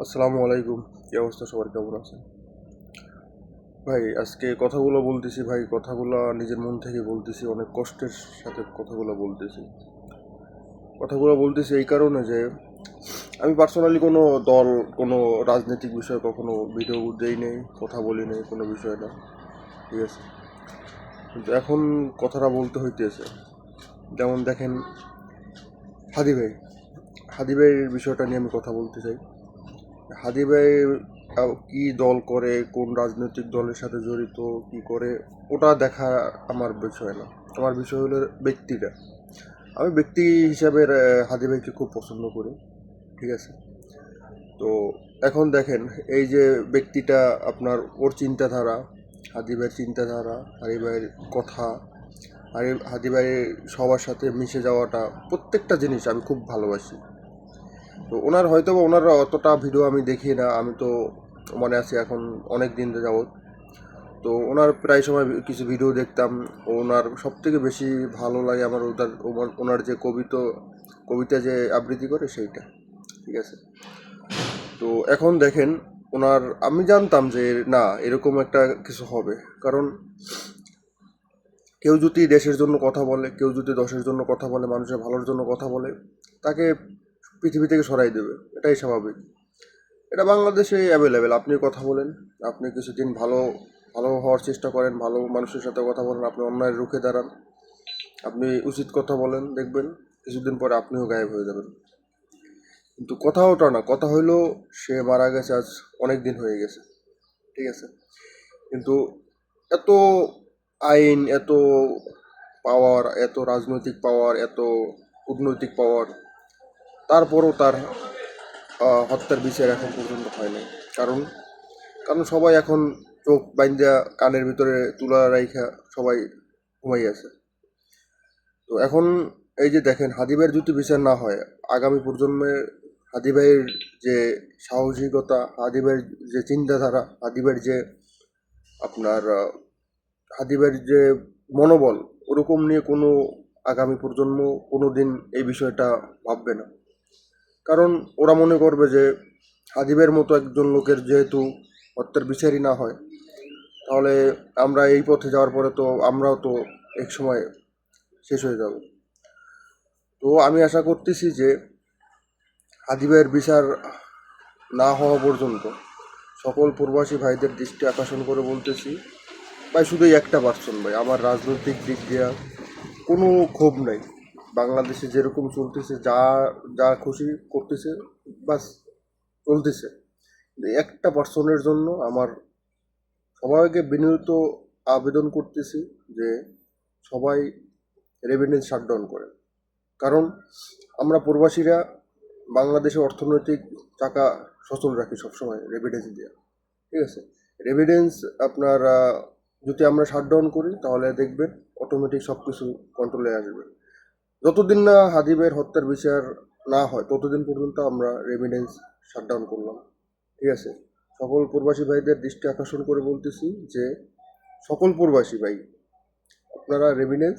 আসসালামু আলাইকুম। কি অবস্থা সবার? কেমন আছেন? ভাই, আজকে কথাগুলো বলতেছি ভাই, কথাগুলো নিজের মন থেকে বলতেছি, অনেক কষ্টের সাথে কথাগুলো বলতেছি। কথাগুলো বলতেছি এই কারণে যে, আমি পার্সোনালি কোনো দল, কোনো রাজনৈতিক বিষয়ে কখনো ভিডিও দেই নেই, কথা বলি নেই, কোনো বিষয় না। ঠিক আছে? কিন্তু এখন কথাটা বলতে হইতেছে। যেমন দেখেন, হাদি ভাই, হাদি ভাইয়ের বিষয়টা নিয়ে আমি কথা বলতে চাই। হাদি ভাই কি দল করে, কোন রাজনৈতিক দলের সাথে জড়িত, কি করে, ওটা দেখা আমার বিষয় না। আমার বিষয় হলো ব্যক্তিটা। আমি ব্যক্তি হিসাবে হাদি ভাইকে খুব পছন্দ করি, ঠিক আছে? তো এখন দেখেন, এই যে ব্যক্তিটা আপনার, ওর চিন্তাধারা হাদি ভাইয়ের চিন্তাধারা হাদি ভাইয়ের কথা হাদি হাদি ভাইয়ের সবার সাথে মিশে যাওয়াটা প্রত্যেকটা জিনিস আমি খুব ভালোবাসি। তো ওনার হয়তো বা ওনার অতটা ভিডিও আমি দেখি না, আমি তো মনে আছি এখন অনেক দিন যাবৎ। তো ওনার প্রায় সময় কিছু ভিডিও দেখতাম, ওনার সব থেকে বেশি ভালো লাগে আমার ওনার- ওনার যে কবিতা কবিতা যে আবৃত্তি করে সেইটা, ঠিক আছে? তো এখন দেখেন, ওনার, আমি জানতাম যে না, এরকম একটা কিছু হবে, কারণ কেউ যদি দেশের জন্য কথা বলে, কেউ যদি দশের জন্য কথা বলে, মানুষের ভালোর জন্য কথা বলে, তাকে পৃথিবী থেকে সরাই দেবে, এটাই স্বাভাবিক। এটা বাংলাদেশে অ্যাভেলেবেল আপনি কথা বলেন, আপনি কিছুদিন ভালো ভালো হওয়ার চেষ্টা করেন, ভালো মানুষের সাথে কথা বলেন, আপনি অন্যায় রুখে দাঁড়ান, আপনি উচিত কথা বলেন, দেখবেন কিছুদিন পরে আপনিও গায়েব হয়ে যাবেন। কিন্তু কথা ওটা না, কথা হইল সে মারা গেছে, আজ অনেক দিন হয়ে গেছে, ঠিক আছে? কিন্তু এত আইন, এত পাওয়ার এত রাজনৈতিক পাওয়ার এত কূটনৈতিক পাওয়ার তারপরও তার হত্যার বিচার এখন পর্যন্ত হয় নাই কারণ কারণ সবাই এখন চোখ বাইন্দা কানের ভিতরে তুলা রাইখা সবাই ঘুমাই আছে। তো এখন এই যে দেখেন হাদিভাইয়ের যদি বিচার না হয়, আগামী প্রজন্মের হাদিভাইয়ের যে সাহসিকতা হাদিভাইয়ের যে চিন্তাধারা হাদিভাইয়ের যে আপনার হাদিভাইয়ের যে মনোবল, ওরকম নিয়ে কোনো আগামী প্রজন্ম কোনো দিন এই বিষয়টা ভাববে না। কারণ ওরা মনে করবে যে হাদিবের মতো একজন লোকের যেহেতু হত্যার বিচারই না হয়, তাহলে আমরা এই পথে যাওয়ার পরে তো আমরাও তো এক সময় শেষ হয়ে যাব। তো আমি আশা করতেছি যে হাদিবের বিচার না হওয়া পর্যন্ত সকল প্রবাসী ভাইদের দৃষ্টি আকর্ষণ করে বলতেছি, ভাই শুধু একটা পার্সন ভাই, আমার রাজনৈতিক দিক দিয়ে কোনো ক্ষোভ নাই। বাংলাদেশে যেরকম চলতেছে, যা যা খুশি করতেছে বাস চলতেছে। একটা পার্সনের জন্য আমার সবাইকে বিনীত আবেদন করতেছি যে সবাই রেভিনিউ শাটডাউন করে। কারণ আমরা প্রবাসীরা বাংলাদেশে অর্থনৈতিক টাকা সচল রাখি সবসময় রেভিডেন্স দিয়ে। ঠিক আছে? রেভিডেন্স আপনার যদি আমরা শাটডাউন করি, তাহলে দেখবেন অটোমেটিক সব কিছু কন্ট্রোলে আসবে। যতদিন না হাদিবের হত্যার বিচার না হয়, ততদিন পর্যন্ত আমরা রেমিডেন্স শাটডাউন করলাম। ঠিক আছে? সকল প্রবাসী ভাইদের দৃষ্টি আকর্ষণ করে বলতেছি যে, সকল প্রবাসী ভাই, আপনারা রেভিডেন্স